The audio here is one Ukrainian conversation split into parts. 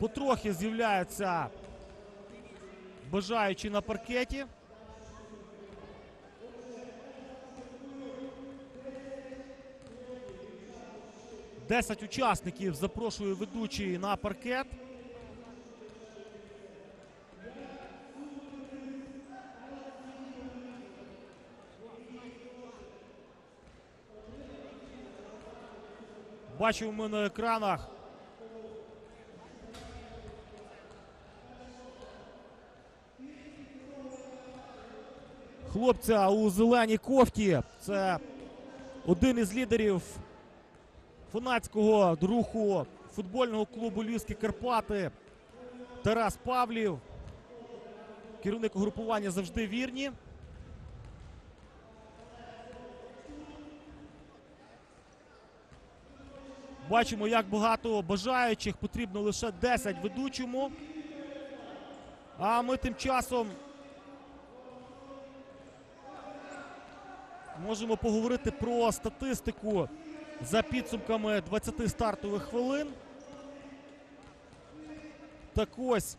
Потрохи з'являються бажаючі на паркеті. Десять учасників запрошує ведучий на паркет. Бачимо ми на екранах. Хлопця у зеленій кофті. Це один із лідерів фанатського руху футбольного клубу Львівські Карпати Тарас Павлів. Керівник угрупування завжди вірні. Бачимо, як багато бажаючих, потрібно лише 10 ведучому. А ми тим часом можемо поговорити про статистику за підсумками 20 стартових хвилин. Так ось.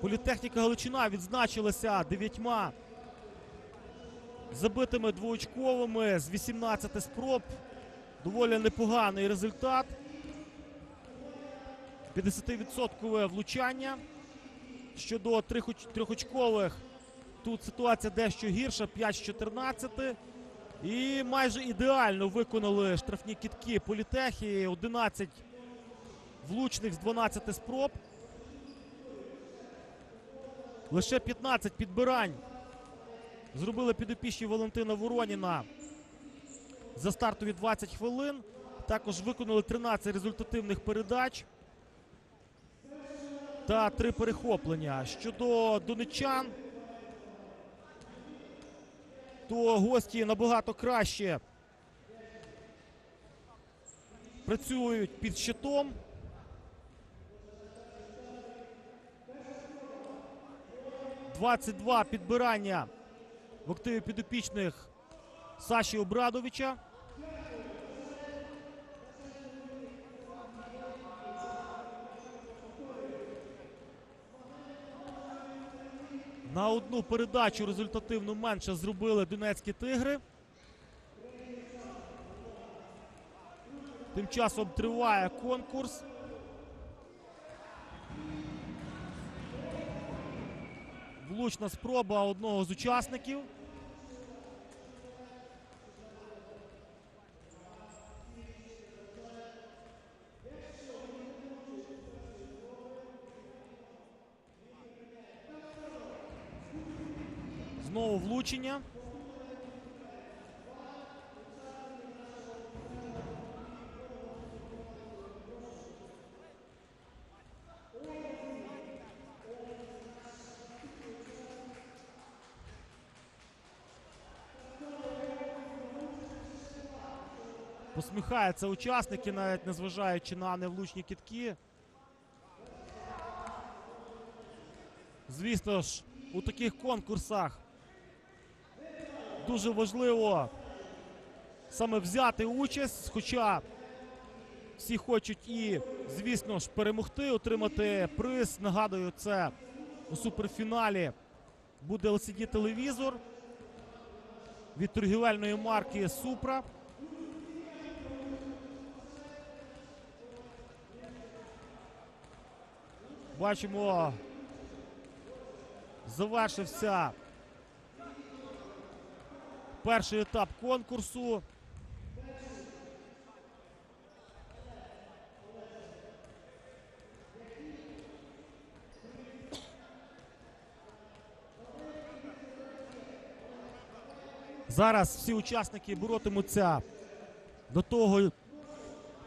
Політехніка Галичина відзначилася дев'ятьма забитими двоочковими з 18 спроб. Доволі непоганий результат. 50% влучання. Щодо трихоч- трьохочкових, тут ситуація дещо гірша, 5 з 14. І майже ідеально виконали штрафні кітки політехії. 11 влучних з 12 спроб. Лише 15 підбирань зробили підопічні Валентина Вороніна за стартові 20 хвилин. Також виконали 13 результативних передач та 3 перехоплення. Щодо донечан, то гості набагато краще працюють під щитом. Двадцять два підбирання в активі підопічних Саші Обрадовича. На одну передачу результативно менше зробили донецькі тигри. Тим часом триває конкурс. Влучна спроба одного з учасників. Знову влучення. Посміхаються учасники, навіть незважаючи на невлучні кітки. Звісно ж, у таких конкурсах дуже важливо саме взяти участь, хоча всі хочуть і, звісно ж, перемогти, отримати приз. Нагадую, це у суперфіналі буде LCD телевізор від торгівельної марки Супра. Бачимо, завершився перший етап конкурсу. Зараз всі учасники боротимуться до того,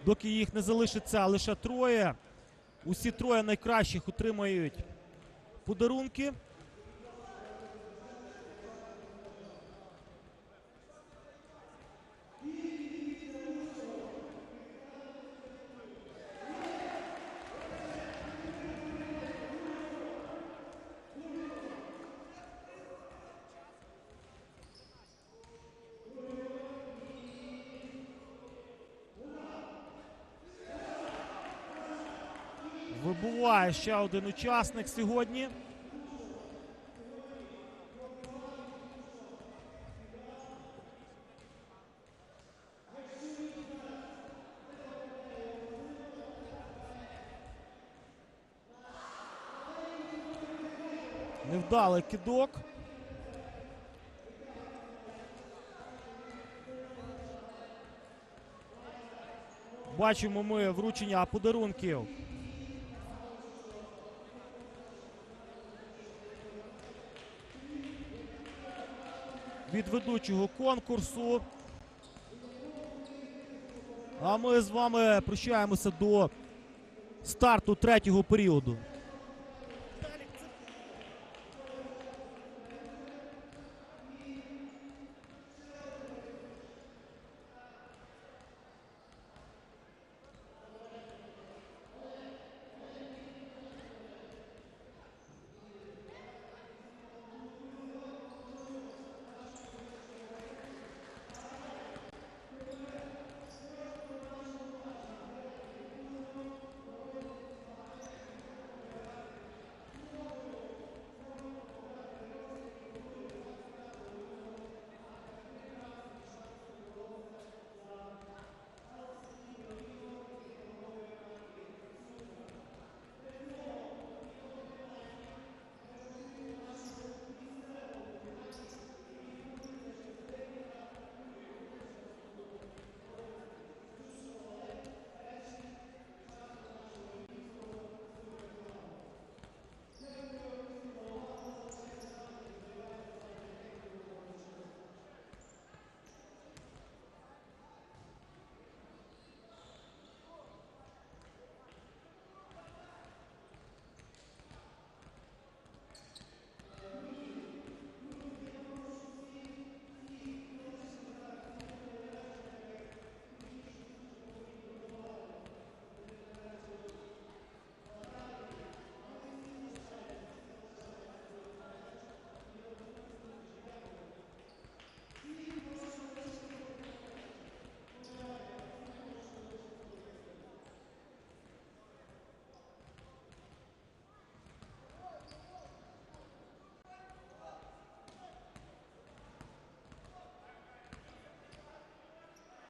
доки їх не залишиться лише троє. Усі троє найкращих отримають подарунки. Прибуває ще один учасник сьогодні. Невдалий кидок. Бачимо ми вручення подарунків. Від ведучого конкурсу. А ми з вами прощаємося до старту третього періоду.